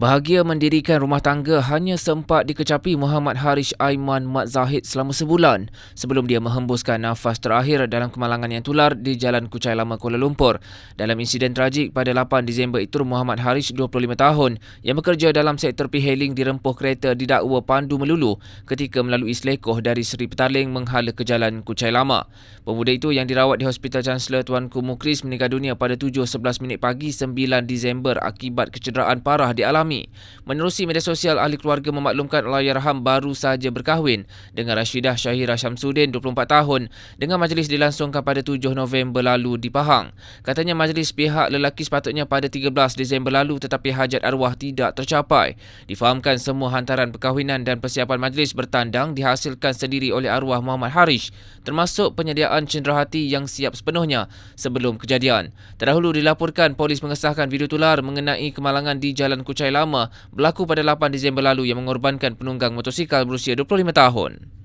Bahagia mendirikan rumah tangga hanya sempat dikecapi Muhammad Harish Aiman Mat Zahid selama sebulan sebelum dia menghembuskan nafas terakhir dalam kemalangan yang tular di Jalan Kuchai Lama Kuala Lumpur. Dalam insiden tragik pada 8 Disember itu, Muhammad Harish, 25 tahun, yang bekerja dalam sektor P-Hailing dirempuh kereta didakwa pandu melulu ketika melalui selekoh dari Seri Petaling menghala ke Jalan Kuchai Lama. Pemuda itu yang dirawat di Hospital Chancellor Tuanku Mukris meninggal dunia pada 7.11 minit pagi 9 Disember akibat kecederaan parah dialami suami. Menerusi media sosial, ahli keluarga memaklumkan Allahyarham baru saja berkahwin dengan Rashidah Syahira Syamsuddin, 24 tahun, dengan majlis dilangsungkan pada 7 November lalu di Pahang. Katanya majlis pihak lelaki sepatutnya pada 13 Disember lalu tetapi hajat arwah tidak tercapai. Difahamkan semua hantaran perkahwinan dan persiapan majlis bertandang dihasilkan sendiri oleh arwah Muhammad Harish termasuk penyediaan cenderahati yang siap sepenuhnya sebelum kejadian. Terdahulu dilaporkan polis mengesahkan video tular mengenai kemalangan di Jalan Kuchai lama berlaku pada 8 Disember lalu yang mengorbankan penunggang motosikal berusia 25 tahun.